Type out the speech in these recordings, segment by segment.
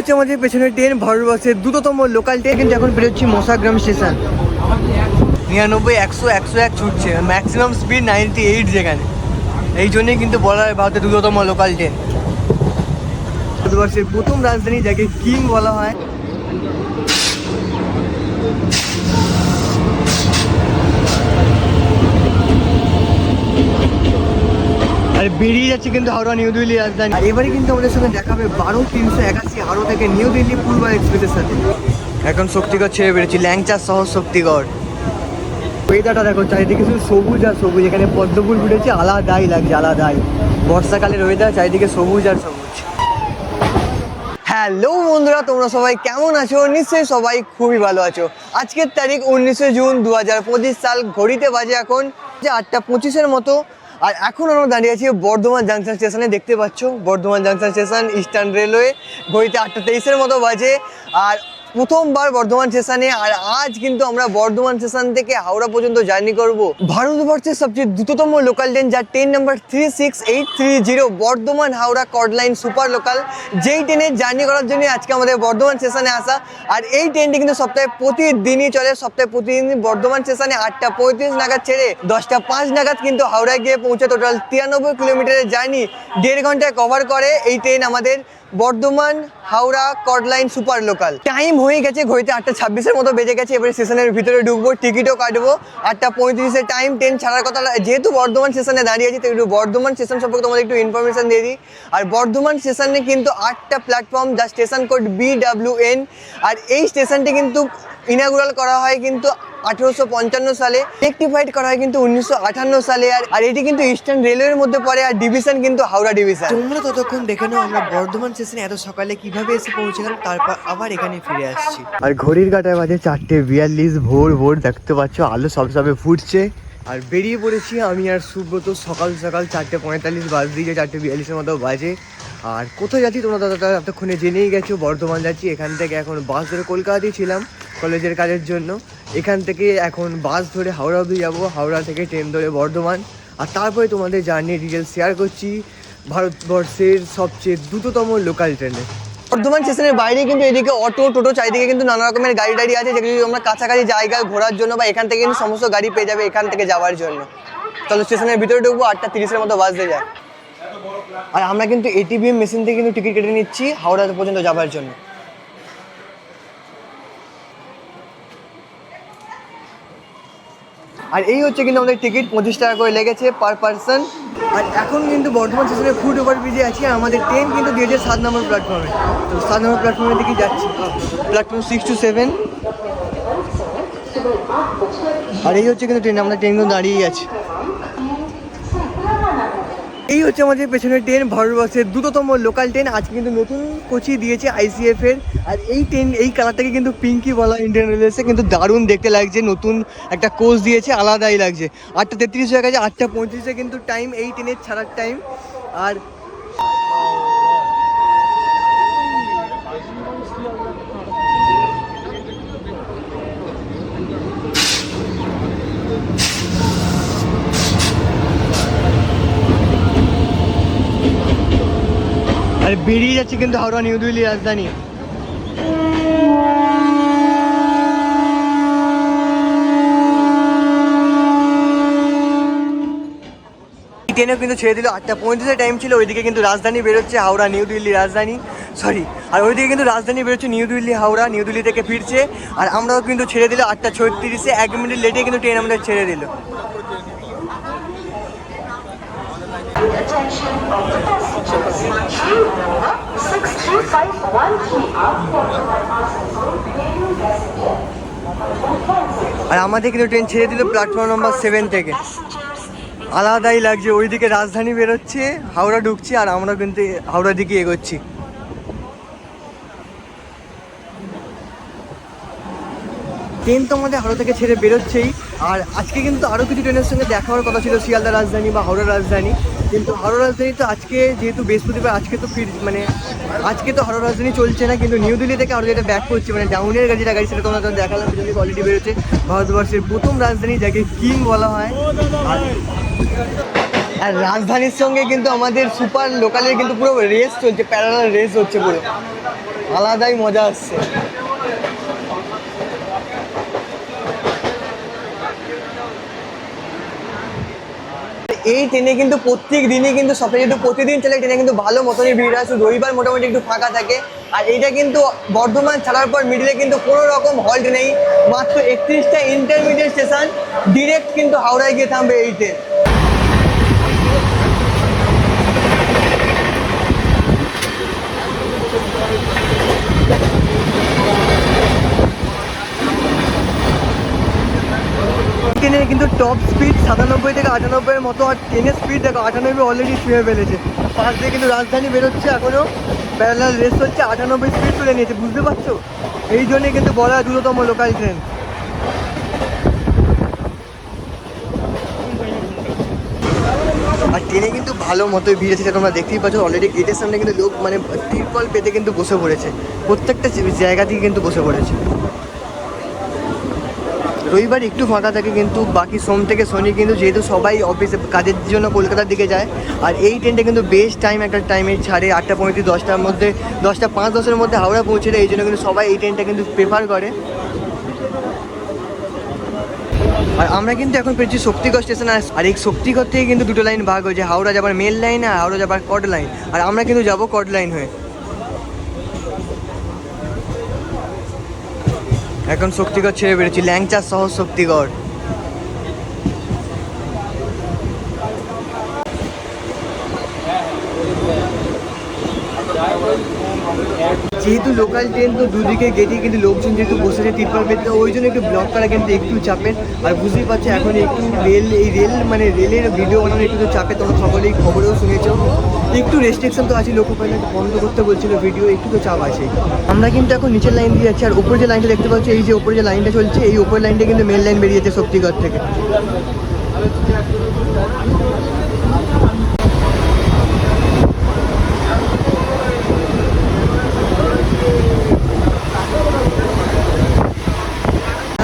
হচ্ছে আমাদের পেছনে ট্রেন ভারতবর্ষের দ্রুততম লোকাল ট্রেন কিন্তু এখন বেরোচ্ছি মশাগ্রাম স্টেশন নিরানব্বই, একশো একশো এক ছুটছে ম্যাক্সিমাম স্পিড নাইনটি এইট যেখানে। এই জন্যই কিন্তু বলা হয় ভারতের দ্রুততম লোকাল ট্রেন ভারতবর্ষের প্রথম রাজধানী যাকে কিং বলা হয়। আর বেরিয়ে যাচ্ছে কিন্তু হাওড়া নিউ দিল্লি রাজধানী আর এবারে কিন্তু আমাদের সঙ্গে দেখা হবে বারো তিনশো একাশি হাওড়া থেকে নিউ দিল্লি পূর্ব এক্সপ্রেসের সাথে। এখন শক্তিগড় ছেড়ে বেরোচ্ছি ল্যাংচার শহর শক্তিগড়। ওয়েদারটা দেখো চারিদিকে শুধু সবুজ আর সবুজ এখানে পদ্মফুল ফুটেছে আলাদাই লাগছে আলাদাই। বর্ষাকালের ওয়েদার চারিদিকে সবুজ আর সবুজ। হ্যালো বন্ধুরা তোমরা সবাই কেমন আছো? নিশ্চয়ই সবাই খুবই ভালো আছো। আজকের তারিখ উনিশে জুন দু হাজার পঁচিশ সাল ঘড়িতে বাজে এখন যে আটটা পঁচিশের মতো। আর এখন আমরা দাঁড়িয়ে আছি বর্ধমান জাংশন স্টেশনে দেখতে পাচ্ছ Bardhaman junction station eastern railway ঘড়িতে আটটা তেইশের মতো বাজে। আর প্রথমবার বর্ধমান স্টেশনে, আর আজ কিন্তু আমরা বর্ধমান স্টেশন থেকে হাওড়া পর্যন্ত জার্নি করব। ভারতবর্ষের সবচেয়ে দ্রুততম লোকাল ট্রেন যার train number three six eight three zero Bardhaman Howrah chord line super local যেই ট্রেনে জার্নি করার জন্য আজকে আমাদের বর্ধমান স্টেশনে আসা, আর এই ট্রেনটি কিন্তু সপ্তাহে প্রতিদিনই চলে। সপ্তাহে প্রতিদিন বর্ধমান স্টেশনে আটটা পঁয়ত্রিশ নাগাদ ছেড়ে দশটা পাঁচ নাগাদ কিন্তু হাওড়ায় গিয়ে পৌঁছে টোটাল তিরানব্বই কিলোমিটারের জার্নি। দেড় ঘন্টায় কভার করে এই ট্রেন আমাদের Bardhaman, Howrah chord line super local time হয়ে গেছে, ঘড়িতে আটটা ছাব্বিশের মতো বেজে গেছে, এবারে স্টেশনের ভিতরে ঢুকবো টিকিটও কাটবো। আটটা পঁয়ত্রিশের টাইম ট্রেন ছাড়ার কথা যেহেতু বর্ধমান স্টেশনে দাঁড়িয়ে আছি তো একটু বর্ধমান স্টেশন সম্পর্কে তোমাদের একটু ইনফরমেশন দিয়ে দিই। আর বর্ধমান স্টেশনে কিন্তু আটটা প্ল্যাটফর্ম যা station code B W N আর এই স্টেশনটি কিন্তু ইনাগুরাল করা হয় কিন্তু আঠেরোশো পঞ্চান্ন সালে রেকটিফাইড করা হয় কিন্তু উনিশশো আটান্ন সালে আর আর এটি কিন্তু ইস্টার্ন রেলওয়ের মধ্যে পড়ে আর ডিভিশন কিন্তু হাওড়া ডিভিশন তোমরা ততক্ষণ দেখে নাও আমরা বর্ধমান স্টেশনে এত সকালে কীভাবে এসে পৌঁছলাম তারপর আবার এখানে ফিরে আসছি। আর ঘড়ির কাটায় বাজে চারটে বিয়াল্লিশ ভোর ভোর দেখতে পাচ্ছ আলো সব সবে ফুটছে। আর বেরিয়ে পড়েছি আমি আর সুব্রত সকাল সকাল চারটে পঁয়তাল্লিশ বাজ দিয়ে চারটে বিয়াল্লিশের মতো বাজে। আর কোথায় যাচ্ছি তোমরা দাদা? এতক্ষণে জেনেই গেছো, বর্ধমান যাচ্ছি। এখান থেকে এখন বাস ধরে কলকাতাতেই ছিলাম, কলেজের কাজের জন্য। এখান থেকে এখন বাস ধরে হাওড়া অবধি যাব, হাওড়া থেকে ট্রেন ধরে বর্ধমান। আর তারপরে তোমাদের জার্নি ডিটেলস শেয়ার করছি, ভারতবর্ষের সবচেয়ে দ্রুততম লোকাল ট্রেনে বর্ধমান স্টেশনের বাইরে কিন্তু এদিকে অটো টোটো চারিদিকে কিন্তু নানা রকমের গাড়ি টাড়ি আছে, যেগুলো আমরা কাছাকাছি জায়গায় ঘোরার জন্য বা এখান থেকে কিন্তু সমস্ত গাড়ি পেয়ে যাবে এখান থেকে যাওয়ার জন্য। চলো স্টেশনের ভিতরে ঢুকবো, আটটা তিরিশের মতো বাস দিয়ে যায় আর আমরা কিন্তু এটিভিএম মেশিন থেকে কিন্তু টিকিট কেটে নিচ্ছি হাওড়া পর্যন্ত যাওয়ার জন্য। আর এই হচ্ছে কিন্তু আমাদের টিকিট পঁচিশ টাকা করে লেগেছে পার পার্সন আর এখন কিন্তু বর্ধমান স্টেশনে ফুট ওভার ব্রিজে আছি, আর আমাদের ট্রেন কিন্তু দিয়েছে সাত নম্বর প্ল্যাটফর্মে তো সাত নম্বর প্ল্যাটফর্মের দিকে যাচ্ছি। প্ল্যাটফর্ম সিক্স টু সেভেন আর এই হচ্ছে কিন্তু ট্রেন আমাদের ট্রেন কিন্তু দাঁড়িয়েই আছে। এই হচ্ছে আমাদের পেছনের ট্রেন ভারতবর্ষের দ্রুততম লোকাল ট্রেন আজকে কিন্তু নতুন কোচি দিয়েছে আইসিএফ এর। আর এই ট্রেন এই কালারটাকে কিন্তু পিঙ্কি বলা ইন্ডিয়ান রেলওয়েসে কিন্তু দারুণ দেখতে লাগছে। নতুন একটা কোচ দিয়েছে, আলাদাই লাগছে। আটটা তেত্রিশ হয়ে গেছে, আটটা পঁয়ত্রিশে কিন্তু টাইম এই ট্রেনের ছাড়ার টাইম আর বেরিয়ে যাচ্ছে কিন্তু হাওড়া নিউ দিল্লি রাজধানী। ট্রেনও কিন্তু ছেড়ে দিল আটটা পঁয়ত্রিশের টাইম ছিল, ওইদিকে কিন্তু রাজধানী বেরোচ্ছে হাওড়া নিউ দিল্লি রাজধানী। সরি আর ওইদিকে কিন্তু রাজধানী বেরোচ্ছে নিউ দিল্লি, হাওড়া, নিউ দিল্লি থেকে ফিরছে। আর আমরাও কিন্তু ছেড়ে দিল আটটা ছত্রিশে, এক মিনিট লেটে কিন্তু ট্রেন আমাদের ছেড়ে দিল। Attention all the passengers. Train number 6351 Bordwan Asansol, Daily passenger. আর আমাদের কিন্তু ট্রেন ছেড়ে দিল প্ল্যাটফর্ম নাম্বার সেভেন থেকে আলাদাই লাগছে ওইদিকে রাজধানী বেরোচ্ছে হাওড়া ঢুকছে আর আমরা কিন্তু হাওড়ার দিকে এগোচ্ছি ট্রেন তো আমাদের হাওড়া থেকে ছেড়ে বেরোচ্ছেই আর আজকে কিন্তু আরও কিছু ট্রেনের সঙ্গে দেখা হওয়ার কথা ছিল শিয়ালদা রাজধানী বা হাওড়া রাজধানী কিন্তু হাওড়া রাজধানী তো আজকে যেহেতু বৃহস্পতিবার, আজকে তো ফির মানে আজকে তো হাওড়া রাজধানী চলছে না, কিন্তু নিউ দিল্লি থেকে আরও যেটা ব্যাক করছে মানে ডাউনের গাড়ি যেটা গাড়ি, সেটা তোমরা তো দেখালাম যদি কোয়ালিটি বেরোচ্ছে ভারতবর্ষের প্রথম রাজধানী, যাকে কিং বলা হয়। আর আর রাজধানীর সঙ্গে কিন্তু আমাদের সুপার লোকালের কিন্তু পুরো রেস চলছে প্যারালাল রেস হচ্ছে পুরো। আলাদাই মজা আসছে। এই ট্রেনে কিন্তু প্রত্যেক দিনই কিন্তু সপ্তাহে যেহেতু প্রতিদিন চলে ট্রেনে কিন্তু ভালো মতনই ভিড় হয়। শুধু রবিবার মোটামুটি একটু ফাঁকা থাকে। আর এইটা কিন্তু বর্ধমান ছাড়ার পর মিডিলে কিন্তু কোনো রকম হল্ট নেই। মাত্র একত্রিশটা ইন্টারমিডিয়েট স্টেশন ডিরেক্ট কিন্তু হাওড়ায় গিয়ে থামবে এই ট্রেন ট্রেনের কিন্তু টপ স্পিড সাতানব্বই থেকে আটানব্বইয়ের মতো আর ট্রেনের স্পিড দেখো, আটানব্বই অলরেডি ছুঁয়ে ফেলেছে। পাশ দিয়ে কিন্তু রাজধানী বেরোচ্ছে এখনও প্যারালাল রেস হচ্ছে, আটানব্বই স্পিড তুলে নিয়েছে, বুঝতে পারছ? এই জন্যই কিন্তু বলা দ্রুততম লোকাল ট্রেন আর ট্রেনে কিন্তু ভালো মতোই ভিড় আছে তোমরা দেখতেই পাচ্ছ। অলরেডি গেটের সামনে কিন্তু লোক মানে তিরপল পেতে কিন্তু বসে পড়েছে। প্রত্যেকটা জায়গা থেকে কিন্তু বসে পড়েছে। রবিবার একটু ফাঁকা থাকে কিন্তু বাকি সোম থেকে শনি কিন্তু যেহেতু সবাই অফিসে কাজের জন্য কলকাতার দিকে যায়। আর এই ট্রেনটা কিন্তু বেস্ট টাইম একটা টাইমে ছাড়ে, আটটা পঁয়ত্রিশ, দশটার মধ্যে, দশটা পাঁচ, দশের মধ্যে হাওড়া পৌঁছে দেয়, এই জন্য কিন্তু সবাই এই ট্রেনটা কিন্তু প্রেফার করে। আর আমরা কিন্তু এখন পেয়েছি শক্তিগড় স্টেশন আর এই শক্তিগড় থেকে কিন্তু দুটো লাইন ভাগ হয়েছে, হাওড়া যাবার মেল লাইন আর হাওড়া যাবার কড লাইন আর আমরা কিন্তু যাব কড লাইন হয়ে। এখন শক্তিগড় ছেড়ে বেরোচ্ছি। ল্যাংচা শহর শক্তিগড়। যেহেতু লোকাল ট্রেন তো দুদিকে গেটে কিন্তু লোকজন যেহেতু বসে বসেছে তিরপাল পেতে ওই জন্য একটু ব্লক করা কিন্তু একটু চাপের। আর বুঝতেই পারছ, এখন একটু রেল এই রেল মানে রেলের ভিডিও বানানো একটু তো চাপে তোমরা সকলেই খবরেও শুনেছো। একটু রেস্ট্রিকশন তো আছে লোকো পাইলট বন্ধ করতে বলছিল ভিডিও একটু তো চাপ আছে। আমরা কিন্তু এখন নিচের লাইন দিয়ে যাচ্ছি, আর উপরে যে লাইনটা দেখতে পাচ্ছি, এই যে উপরে যে লাইনটা চলছে, এই উপরের লাইনটা কিন্তু মেন লাইন বেরিয়েছে শক্তিগড় থেকে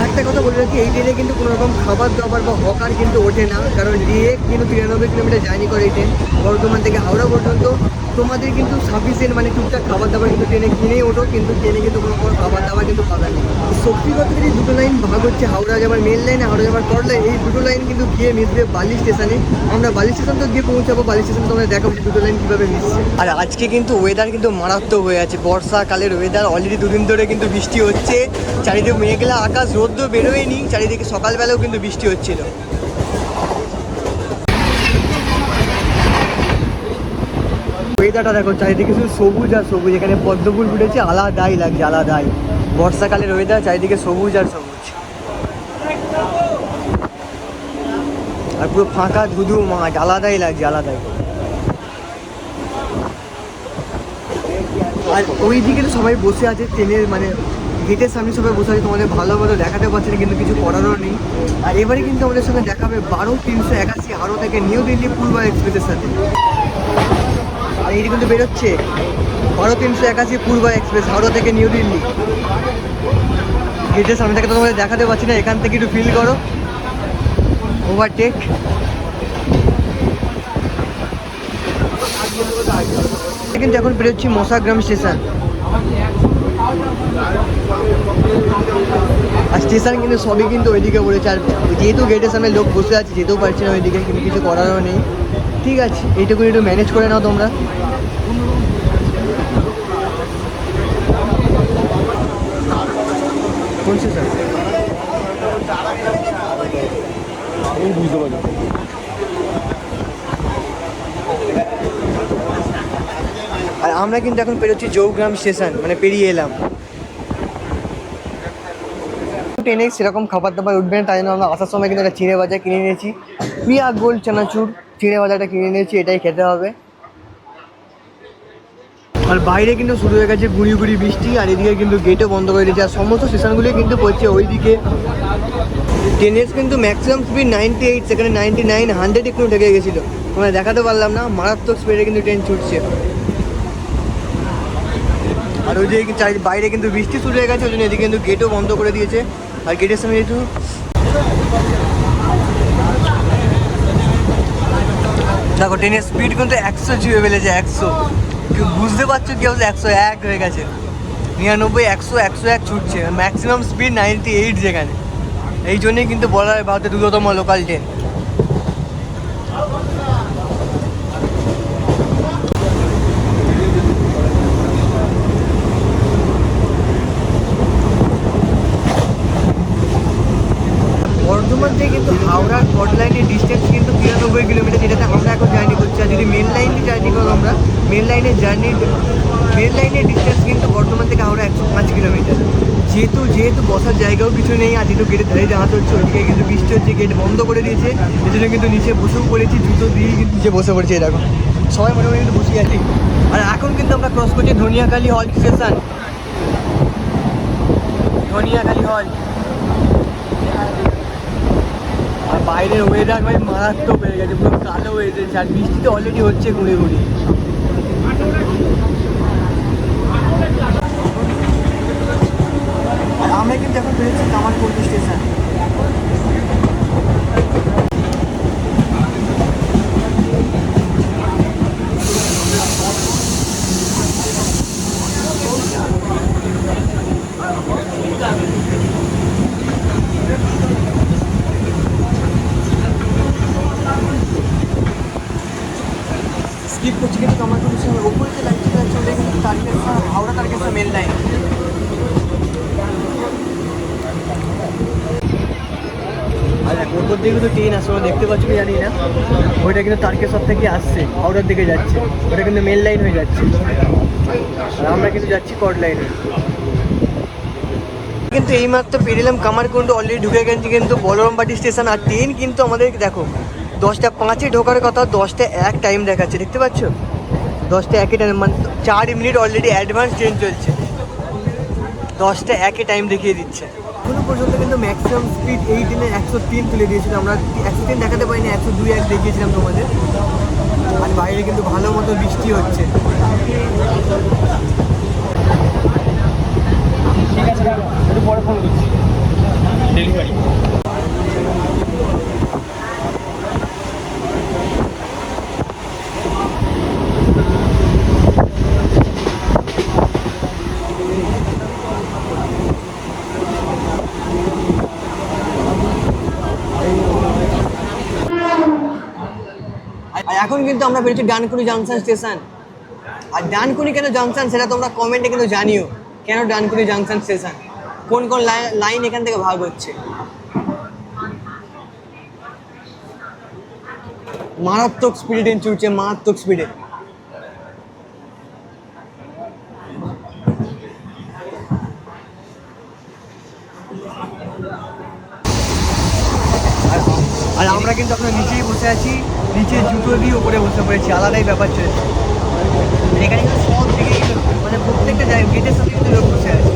একটা কথা বলে রাখি এই ট্রেনে কিন্তু কোনো রকম খাবার দাবার বা হকার কিন্তু ওঠে না। কারণ ডিএ কিন্তু তিরানব্বই কিলোমিটার জার্নি করে এই ট্রেন বর্ধমান থেকে হাওড়া পর্যন্ত তোমাদের কিন্তু সাফিসিয়েন্ট মানে টুকটাক খাবার দাবার কিন্তু ট্রেনে কিনেই ওঠো, কিন্তু ট্রেনে কিন্তু কোনো কোনো খাবার দাবার কিন্তু পাবে না। শক্তিগড় থেকে যে দুটো লাইন ভাগ হচ্ছে হাওড়া যাবার মেন লাইন হাওড়া যাবার কর লাইন এই দুটো লাইন কিন্তু গিয়ে মিশবে বালি স্টেশনে আমরা বালি স্টেশন তো গিয়ে পৌঁছাবো বালি স্টেশনে তোমরা দেখাবো দুটো লাইন কীভাবে মিশছে। আর আজকে কিন্তু ওয়েদার কিন্তু মারাত্মক হয়ে আছে। বর্ষাকালের ওয়েদার অলরেডি দুদিন ধরে কিন্তু বৃষ্টি হচ্ছে। চারিদিকে মেঘলা আকাশ রোদ্র বেরোয়নি, চারিদিকে সকালবেলাও কিন্তু বৃষ্টি হচ্ছিল। ওয়েদারটা দেখো, চারিদিকে শুধু সবুজ আর সবুজ। এখানে পদ্ম ফুল ফুটেছে, আলাদাই লাগছে, আলাদাই। বর্ষাকালের ওয়েদার চারিদিকে সবুজ আর সবুজ। আর পুরো ফাঁকা ধুধু মাঠ, আলাদাই লাগছে, আলাদাই। আর ওই দিকে তো সবাই বসে আছে, ট্রেনের মানে গেটের সামনে সবাই বসে আছে, তোমাদের ভালো ভালো দেখাতে পারছে না, কিন্তু কিছু করারও নেই। আর এবারে কিন্তু আমাদের সঙ্গে দেখাবে বারো তিনশো একাশি হারো থেকে নিউ দিল্লি পূর্ব এক্সপ্রেসের সাথে। আর এই কিন্তু বেরোচ্ছে। বারো তিনশো একাশি পূর্বা এক্সপ্রেস, হাওড়া থেকে নিউ দিল্লি। গেটের সামনে থেকে তো তোমাদের দেখাতে পারছি না, এখান থেকে একটু ফিল করো। ওভারটেক কিন্তু এখন বেরোচ্ছি মশাগ্রাম স্টেশন। আর স্টেশন কিন্তু সবই কিন্তু ওইদিকে পড়েছে আর যেহেতু গেটের সামনে লোক বসে আছে, যেতেও পারছে না ওইদিকে, কিন্তু কিছু করারও নেই। ঠিক আছে এইটুকু একটু ম্যানেজ করে নাও তোমরা। কোন স্টেশন আর আমরা কিন্তু এখন পেরোচ্ছি জৌগ্রাম স্টেশন মানে পেরিয়ে এলাম। ট্রেনে সেরকম খাবার দাবার উঠবে না তাই জন্য আমরা আসার সময় কিন্তু একটা চিড়ে ভাজা কিনে নিয়েছি। পিয়া গোল চানাচুর চিড়ে ভাজাটা কিনে নিয়েছি এটাই খেতে হবে। আর বাইরে কিন্তু শুরু হয়ে গেছে গুড়ি গুড়ি বৃষ্টি, আর এদিকে কিন্তু গেটও বন্ধ করে দিয়েছে। আর সমস্ত স্টেশনগুলি কিন্তু পড়ছে ওইদিকে। ট্রেনের কিন্তু ম্যাক্সিমাম স্পিড নাইনটি এইট সেখানে নাইনটি নাইন হান্ড্রেড একটু ঢেকে গেছিল। তোমরা দেখাতে পারলাম না, মারাত্মক স্পিডে কিন্তু ট্রেন ছুটছে। আর ওই যে বাইরে কিন্তু বৃষ্টি শুরু হয়ে গেছে, ওই জন্য এদিকে কিন্তু গেটও বন্ধ করে দিয়েছে। আর গেটের সামনে যেহেতু দেখো ট্রেনের স্পিড কিন্তু একশো ছুঁয়ে ফেলেছে একশো। বুঝতে পারছ কি অবস্থা একশো এক হয়ে গেছে? নিরানব্বই, একশো একশো এক ছুটছে। ম্যাক্সিমাম স্পিড নাইনটি এইট যেখানে। এই জন্যই কিন্তু বলা হয় ভারতের দ্রুততম লোকাল ট্রেন বর্ধমান থেকে কিন্তু হাওড়ার কট লাইনের ডিস্টেন্স কিন্তু তিরানব্বই কিলোমিটার যেটাতে আমরা এখন জার্নি করছি আর যদি মেন লাইনে জার্নি করো আমরা লাইনের জার্নি মেন লাইনের ডিস্টেন্স কিন্তু বর্তমান থেকে হাওড়া একশো পাঁচ কিলোমিটার যেহেতু যেহেতু বসার জায়গাও কিছু নেই, আর যেহেতু গেটের ধারে জাহাজ হচ্ছে ওইদিকে কিন্তু বৃষ্টি হচ্ছে গেট বন্ধ করে দিয়েছে। এই জন্য কিন্তু নিচে বসেও পড়েছি, জুতো দিয়ে কিন্তু নিচে বসে পড়েছি এরকম সবাই মোটামুটি কিন্তু বসে আছি। আর এখন কিন্তু আমরা ক্রস করছি ধনিয়াখালী হল স্টেশন ধনিয়াখালী হল আর বাইরের ওয়েদার ভাই মারাত্মক হয়ে গেছে, পুরো কালো হয়ে গেছে, আর বৃষ্টি তো অলরেডি হচ্ছে ঘুরে ঘুরে আর আমরা কিন্তু এখন পেয়েছি কামারপুর স্টেশন স্কিপ করছি কিন্তু কামারকুন্ডি স্টেশনের ওপরে যে লাইনটা যাচ্ছে ওটা কিন্তু তারকেশ্বর হাওড়া তারকেশ্বর মেন লাইন আর এক ট্রেন আসছে ওরা দেখতে পাচ্ছ কি জানি না। ওইটা কিন্তু তারকেশ্বর থেকে আসছে হাওড়ার দিকে যাচ্ছে। ওটা কিন্তু মেন লাইন হয়ে যাচ্ছে। আমরা কিন্তু যাচ্ছি কট লাইনে কিন্তু এইমাত্র পেরিলাম কামারকুণ্ড অলরেডি ঢুকে গেছি কিন্তু বলরামবাটি স্টেশন। আর ট্রেন কিন্তু আমাদের, দেখো, দশটা পাঁচে ঢোকার কথা, দশটা এক টাইম দেখাচ্ছে, দেখতে পাচ্ছ? দশটা একই টাইম মানে চার মিনিট অলরেডি অ্যাডভান্স ট্রেন চলছে। দশটা একই টাইম দেখিয়ে দিচ্ছে। এখনও পর্যন্ত কিন্তু ম্যাক্সিমাম স্পিড এই দিনে একশো তিন তুলে দিয়েছিল। আমরা একশো তিন দেখাতে পারিনি, একশো দুই এক দেখিয়েছিলাম তোমাদের। আর বাইরে কিন্তু ভালো মতো বৃষ্টি হচ্ছে। ঠিক আছে একটু পরে ফোন করছি। ডেলিভারি কিন্তু আমরা বেরোচ্ছি ডানকুনি জাংশন স্টেশন। আর ডানকুনি কেন জাংশন সেটা তোমরা কমেন্টে কিন্তু জানিও। কেন ডানকুনি জাংশন স্টেশন? কোন কোন লাইন এখান থেকে ভাগ হচ্ছে? মারাত্মক স্পিডে ট্রেন ছুটছে মারাত্মক স্পিডে আর আমরা কিন্তু আপনার নিচেই বসে আছি। উপরে বসে পড়েছি আলাদাই ব্যাপার চলছে আর এখানে কিন্তু সব কিন্তু মানে প্রত্যেকটা জায়গায় গেটের সাথে কিন্তু লোক বসে আছে।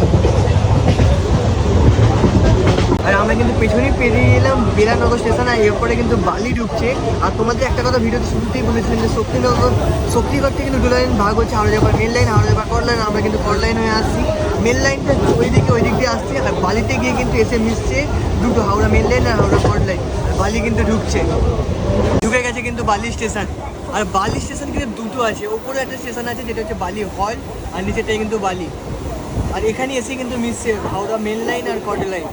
আর আমরা কিন্তু পেছনেই পেরিয়ে এলাম বেলানগর স্টেশন, আর এরপরে কিন্তু বালি ঢুকছে। আর তোমাদের একটা কথা ভিডিওতে শুরুতেই বলেছিলাম যে শক্তিনগর, শক্তিগড় থেকে কিন্তু দু লাইন ভাগ হচ্ছে, হাওড়া যাবার মেন লাইন হাওড়া যাবার কট লাইন আমরা কিন্তু কট লাইন হয়ে আসছি। মেন লাইনটা ওই দিকে, ওই দিক দিয়ে আসছে, আর বালিতে গিয়ে কিন্তু এসে মিশছে দুটো হাওড়া মেন লাইন আর হাওড়া কট লাইন বালি কিন্তু ঢুকছে। গেছে কিন্তু বালি স্টেশন। আর বালি স্টেশন কিন্তু দুটো আছে। ওপরে একটা স্টেশন আছে যেটা হচ্ছে বালি হল, আর নিচেটাই কিন্তু বালি। আর এখানে এসে কিন্তু মিশছে হাওড়া মেন লাইন আর কট লাইন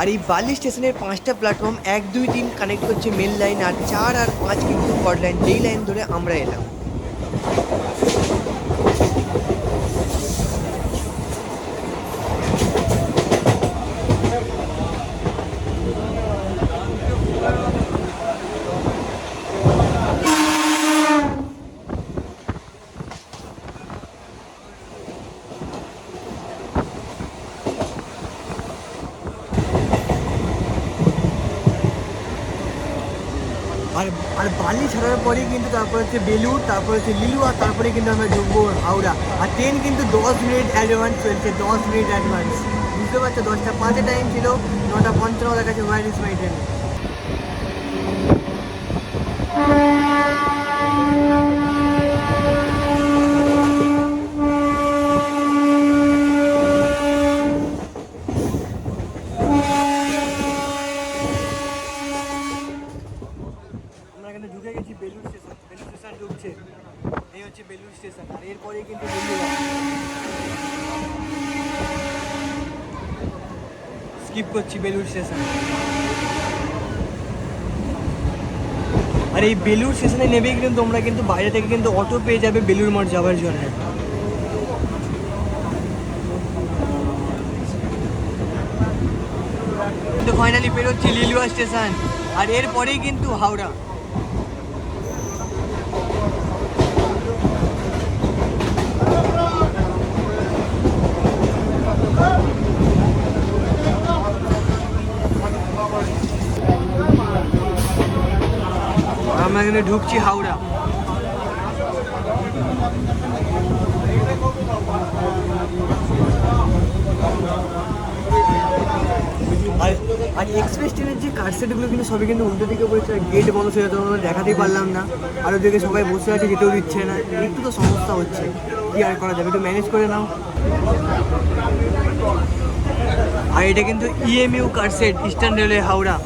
আর এই বালি স্টেশনের পাঁচটা প্ল্যাটফর্ম এক, দুই, তিন কানেক্ট করছে মেন লাইন আর চার আর পাঁচ কিন্তু কট লাইন যেই লাইন ধরে আমরা এলাম আর আর বালি পরেই কিন্তু তারপর হচ্ছে বেলুর তারপর হচ্ছে লিলু আর তারপরে কিন্তু আমরা ঢুকবো হাওড়া। আর ট্রেন কিন্তু দশ মিনিট অ্যাডভান্স চলছে, দশ মিনিট অ্যাডভান্স বুঝতে পারছ? দশটা পাঁচে টাইম ছিল, নটা পঞ্চান্ন কাছে ওয়ারিস বাই ট্রেন আমরা এখানে ঢুকে গেছি বেলুর স্টেশন বেলুর স্টেশন ঢুকছে এই হচ্ছে বেলুর স্টেশন আর এরপরে কিন্তু বেলুর স্কিপ করছি বেলুর স্টেশন আর এই বেলুর স্টেশনে নেবেই কিন্তু তোমরা কিন্তু বাইরে থেকে কিন্তু অটো পেয়ে যাবে বেলুর মঠ যাওয়ার জন্য। ফাইনালি বেরোচ্ছি লিলুয়া স্টেশন, আর এরপরেই কিন্তু হাওড়া। এখানে ঢুকছি হাওড়া। আর আর এক্সপ্রেস ট্রেনের যে কার সেটগুলো কিন্তু সবই কিন্তু উল্টো দিকে পড়েছে গেট বন্ধ সেটা তো আমরা দেখাতেই পারলাম না। আর ওদিকে সবাই বসে আছে, যেতেও দিচ্ছে না। একটু তো সমস্যা হচ্ছে, কি আর করা যাবে? একটু ম্যানেজ করে নাও। আর এটা কিন্তু EMU car set eastern railway Howrah.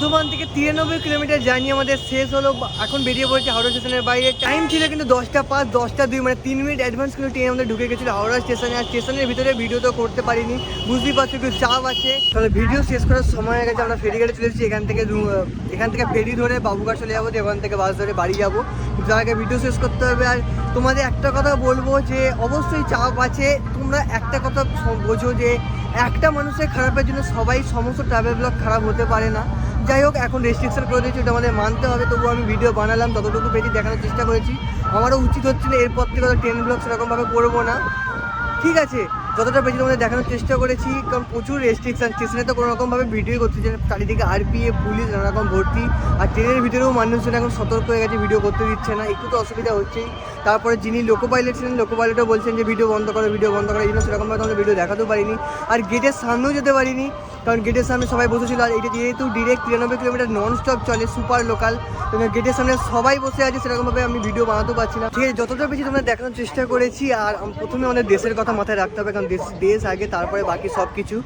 Bardhaman থেকে তিরানব্বই কিলোমিটার জার্নি আমাদের শেষ হলো। এখন বেরিয়ে পড়েছে হাওড়া স্টেশনের বাইরে। টাইম ছিল কিন্তু দশটা পাঁচ, দশটা দুই মানে তিন মিনিট অ্যাডভান্স কিন্তু ট্রেন আমাদের ঢুকে গেছিল হাওড়া স্টেশনে। আর স্টেশনের ভিতরে ভিডিও তো করতে পারিনি। বুঝতেই পারছ একটু চাপ আছে। তাহলে ভিডিও শেষ করার সময় হয়ে গেছে। আমরা ফেরি গাড়ি চলে এসেছি। এখান থেকে এখান থেকে ফেরি ধরে বাবুঘাট চলে যাব ওখান থেকে বাস ধরে বাড়ি যাব। তার আগে ভিডিও শেষ করতে হবে। আর তোমাদের একটা কথা বলব যে, অবশ্যই চাপ আছে। তোমরা একটা কথা বোঝো যে, একটা মানুষের খারাপের জন্য সবাই সমস্ত ট্রাভেল ব্লগ খারাপ হতে পারে না। যাই হোক, এখন রেস্ট্রিকশন করে দিয়েছি, ওটা আমাদের মানতে হবে। তবু আমি ভিডিও বানালাম ততটুকু পেয়েছি দেখানোর চেষ্টা করেছি। আমারও উচিত হচ্ছে না, এরপর থেকে ট্রেন ব্লগ সেরকমভাবে করব না। ঠিক আছে, যতটা পেয়েছি তোমাদের দেখানোর চেষ্টা করেছি, কারণ প্রচুর রেস্ট্রিকশন স্টেশনে তো কোনো রকমভাবে ভিডিও করতে চাই। চারিদিকে আরপিএফ পুলিশ নানা রকম ভর্তি। আর ট্রেনের ভিতরেও মানুষজন এখন সতর্ক হয়ে গেছে ভিডিও করতে দিচ্ছে না। একটু তো অসুবিধা হচ্ছেই। তারপরে যিনি লোকো পাইলট ছিলেন লোকো পাইলটও বলছেন যে ভিডিও বন্ধ করো ভিডিও বন্ধ করো। এই জন্য সেরকমভাবে আমাদের ভিডিও দেখাতেও পারিনি। আর গেটের সামনেও যেতে পারিনি, কারণ গেটের সামনে সবাই বসেছিল। আর এটা যেহেতু ডিরেক্ট তিরানব্বই কিলোমিটার নন স্টপ চলে সুপার লোকাল গেটের সামনে সবাই বসে আছে, সেরকমভাবে আমি ভিডিও বানাতেও পারছি না। ঠিক আছে, যতটা বেশি তোমরা দেখানোর চেষ্টা করেছি, আর প্রথমে আমাদের দেশের কথা মাথায় রাখতে হবে, কারণ দেশ দেশ আগে, তারপরে বাকি সব কিছু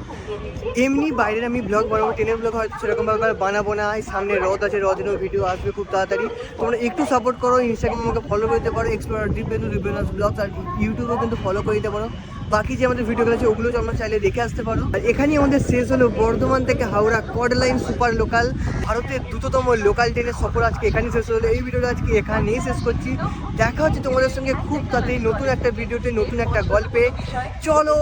এমনি বাইরের আমি ব্লগ বানাবো, ট্রেনের ব্লগ হয়তো সেরকমভাবে বানাবো না। সামনে রথ আছে, রথেরও ভিডিও আসবে খুব তাড়াতাড়ি। তোমরা একটু সাপোর্ট করো ইনস্টাগ্রামে আমাকে ফলো করতে পারো এক্সপ্লোর দিব্যেন্দু দিব্যনাথ ব্লগস আর ইউটিউবেও কিন্তু ফলো করে দিতে পারো। বাকি যে আমাদের ভিডিওগুলো আছে, ওগুলো তোমরা চাইলে দেখে আসতে পারো। আর এখানেই আমাদের শেষ হলো বর্ধমান থেকে হাওড়া কড লাইন সুপার লোকাল ভারতের দ্রুততম লোকাল ট্রেনের সফর। আজকে এখানেই শেষ হলো। এই ভিডিওটা আজকে এখানেই শেষ করছি। দেখা হচ্ছে তোমাদের সঙ্গে খুব তাড়াতাড়ি নতুন একটা ভিডিওতে নতুন একটা গল্পে। চলো